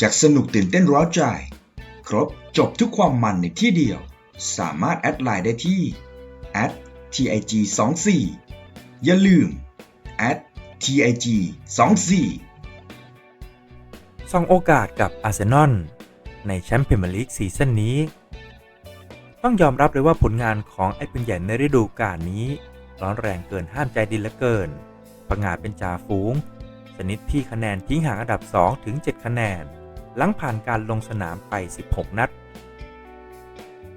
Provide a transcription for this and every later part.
จากสนุกตื่นเต้นร้าวใจ ครบจบทุกความมันในที่เดียว สามารถแอดไลน์ได้ที่ @tig 2 4 อย่าลืม @tig 2 4 ส่องโอกาสกับอาร์เซนอลในแชมเป์พรีเมียร์ลีกซีซั่นนี้ ต้องยอมรับเลยว่าผลงานของไอ้ปืนใหญ่ในฤดูกาลนี้ ร้อนแรงเกินห้ามใจดินเหลือเกินประงาดเป็นจ่าฝูงชนิดที่คะแนนทิ้งห่างอันดับ 2 ถึง 7 คะแนน หลังผ่านการลงสนามไป 16 นัด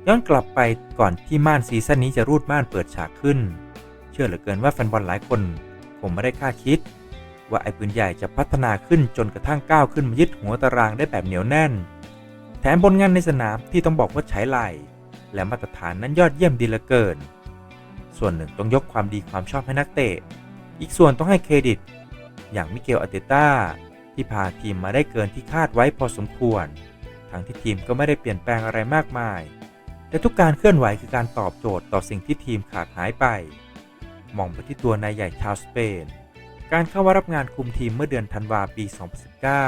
ย้อนกลับไปก่อนที่ม่านซีซั่นนี้จะรูดม่านเปิดฉากขึ้น เชื่อเหลือเกินว่าแฟนบอลหลายคนคงไม่ได้คาดคิด ว่าไอ้ปืนใหญ่จะพัฒนาขึ้นจนกระทั่งก้าวขึ้นมายึดหัวตารางได้แบบเหนียวแน่น แถมผลงานในสนามที่ต้องบอกว่าใช้ไหลและมาตรฐานนั้นยอดเยี่ยมดีเหลือเกิน ส่วนหนึ่งต้องยกความดีความชอบให้นักเตะ อีกส่วนต้องให้เครดิต อย่างมิเกลอาเตต้า ที่พาทีมมาได้เกินที่คาดไว้พอสมควร ทั้งที่ทีมก็ไม่ได้เปลี่ยนแปลงอะไรมากมาย แต่ทุกการเคลื่อนไหวคือการตอบโจทย์ต่อสิ่งที่ทีมขาดหายไป มองไปที่ตัวนายใหญ่ชาวสเปน การเข้ามารับงานคุมทีมเมื่อเดือนธันวาปี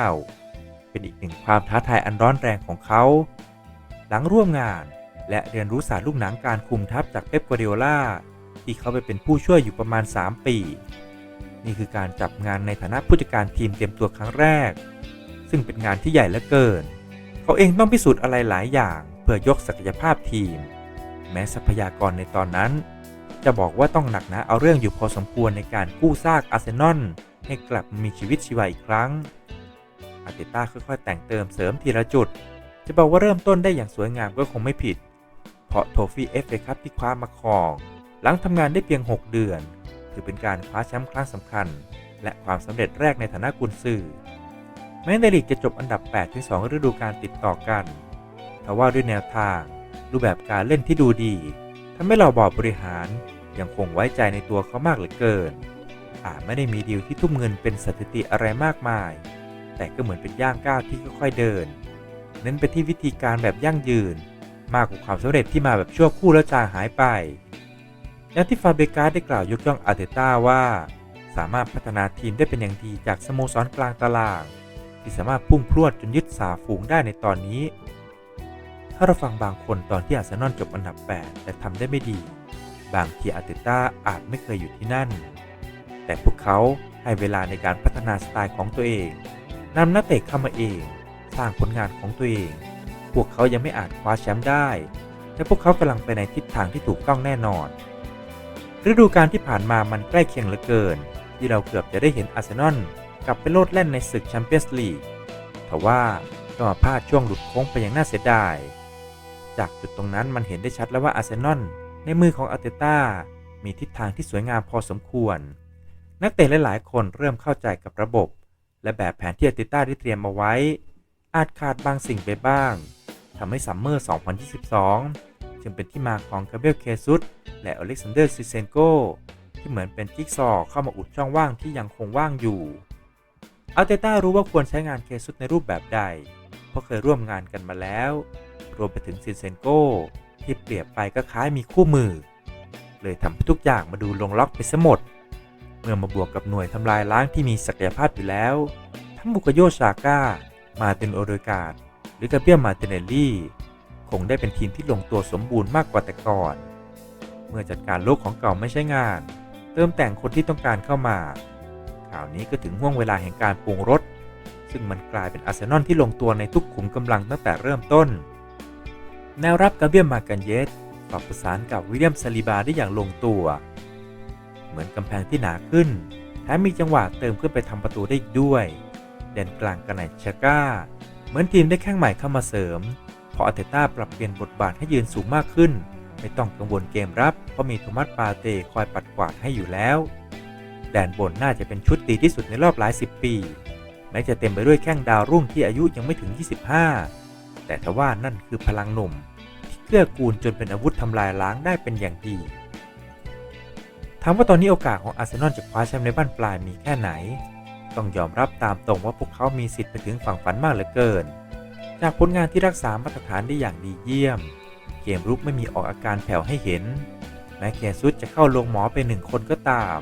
2019 เป็นอีกหนึ่งความท้าทายอันร้อนแรงของเขา หลังร่วมงานและเรียนรู้ศาสตร์ลูกหนังการคุมทัพจากเป๊ปกัวเดโอล่าที่เขาไปเป็นผู้ช่วยอยู่ประมาณ 3 ปี นี่คือการจับงานในฐานะผู้จัดการทีมเต็มตัวครั้งแรก ซึ่งเป็นงานที่ใหญ่เหลือเกิน เขาเองต้องพิสูจน์อะไรหลายอย่าง เพื่อยกศักยภาพทีม แม้ทรัพยากรในตอนนั้น จะบอกว่าต้องหนักหนาเอาเรื่องอยู่พอสมควรในการกู้ซากอาร์เซนอลให้กลับมามีชีวิตชีวาอีกครั้ง อาร์เตต้าค่อยๆ แต่งเติมเสริมทีละจุด จะบอกว่าเริ่มต้นได้อย่างสวยงามก็คงไม่ผิด เพราะโทฟี่เอฟเอคัพที่คว้ามาครอง หลังทำงานได้เพียง 6 เดือน ถือเป็นการคว้าแชมป์ครั้งสำคัญ และความสำเร็จแรกในฐานะกุนซือแม้ในลีกจะจบอันดับ 8 ถึง 2 ฤดูกาลติดต่อกันทว่าด้วยแนวทาง รูปแบบการเล่นที่ดูดีทำให้เราบอร์ดบริหารยังคงไว้ใจในตัวเขามากเหลือเกิน อาจไม่ได้มีดีลที่ทุ่มเงินเป็นสถิติอะไรมากมาย แต่ก็เหมือนเป็นย่างก้าวที่ค่อยๆเดิน เน้นไปที่วิธีการแบบยั่งยืน มากกว่าความสำเร็จที่มาแบบชั่วคู่แล้วจางหายไป อย่างที่ฟาเบกาได้กล่าวยกย่องอาร์เตต้าว่า สามารถพัฒนาทีมได้เป็นอย่างดีจากสโมสรกลางตาราง ที่สามารถพุ่งพรวดจนยึดสาฝูงได้ในตอนนี้ ถ้าเราฟังบางคนตอนที่อาร์เซนอลจบอันดับ 8 แต่ทำได้ไม่ดี บางทีอาร์เตต้าอาจไม่เคยอยู่ที่นั่น แต่พวกเขาให้เวลาในการพัฒนาสไตล์ของตัวเองนำนักเตะเข้ามาเอง สร้างผลงานของตัวเอง พวกเขายังไม่อาจคว้าแชมป์ได้ แต่พวกเขากำลังไปในทิศทางที่ถูกต้องแน่นอน ฤดูกาลที่ผ่านมามันใกล้เคียงเหลือเกิน ที่เราเกือบจะได้เห็นอาร์เซนอลกลับไปโลดแล่นในศึกแชมเปี้ยนส์ลีกทว่าก็มาพลาดช่วงหลุดโค้งไปอย่างน่าเสียดาย จากจุดตรงนั้นมันเห็นได้ชัดแล้วว่าอาร์เซนอลในมือของอาร์เตต้ามีทิศทางที่สวยงามพอสมควร นักเตะหลาย ๆ คนเริ่มเข้าใจกับระบบ และแบบแผนที่อาร์เตต้าได้เตรียมมาไว้ อาจขาดบางสิ่งไปบ้างทำให้ซัมเมอร์ 2022 จึงเป็นที่มาของคาเบลเคซุสและอเล็กซานเดอร์ซิเซนโกที่เหมือนเป็นจิ๊กซอว์เข้ามาอุดช่องว่างที่ยังคงว่างอยู่อาร์เตต้ารู้ว่าควรใช้งานเคซุสในรูปแบบใด เพราะเคยร่วมงานกันมาแล้ว รวมไปถึงซิเซนโกที่เปรียบไปก็คล้ายมีคู่มือ เลยทำให้ทุกอย่างมาดูลงล็อกไปซะหมด เมื่อมาบวกกับหน่วยทำลายล้างที่มีศักยภาพอยู่แล้ว ทั้งบุกโยชาก้า มาเตนโอโดกาดหรือกาเบียมาเตเนลลี่ คงได้เป็นทีมที่ลงตัวสมบูรณ์มากกว่าแต่ก่อน เมื่อจัดการโลกของเก่าไม่ใช่งาน เติมแต่งคนที่ต้องการเข้ามา ข่าวนี้ก็ถึงห่วงเวลาแห่งการปรุงรสซึ่งมันกลายเป็นอาร์เซนอลที่ลงตัวในทุกขุมกำลังตั้งแต่เริ่มต้น แนวรับกาเบียมมากันเยสปรับประสานกับวิลเลียมซาลิบาได้อย่างลงตัว เหมือนกำแพงที่หนาขึ้นแถมมีจังหวะเติมขึ้นไปทำประตูได้อีกด้วย เด่นกลางกันไนชาก้า เหมือนทีมได้แข้งใหม่เข้ามาเสริม ออาเตต้าปรับเปลี่ยนบทบาทให้ยืนสูงมากขึ้น ไม่ต้องกังวลเกมรับ เพราะมีโทมัสปาเตคอยปัดกวาดให้อยู่แล้ว แดนบนน่าจะเป็นชุดดีที่สุดในรอบหลายสิบปี แม้จะเต็มไปด้วยแข้งดาวรุ่งที่อายุยังไม่ถึง 25 แต่ทว่านั่นคือพลังหนุ่ม ที่เกื้อกูลจนเป็นอาวุธทำลายล้างได้เป็นอย่างดีถามว่าตอนนี้โอกาสของอาร์เซนอลจะคว้าแชมป์ในบ้านปลายมีแค่ไหน ต้องยอมรับตามตรงว่าพวกเขามีสิทธิ์ไปถึงฝั่งฝันมากเหลือเกิน จากผลงานที่รักษามาตรฐานได้อย่างดีเยี่ยม เกมรุกไม่มีออกอาการแผ่วให้เห็น แม้เคซุสจะเข้าลงหมอไปหนึ่งคนก็ตาม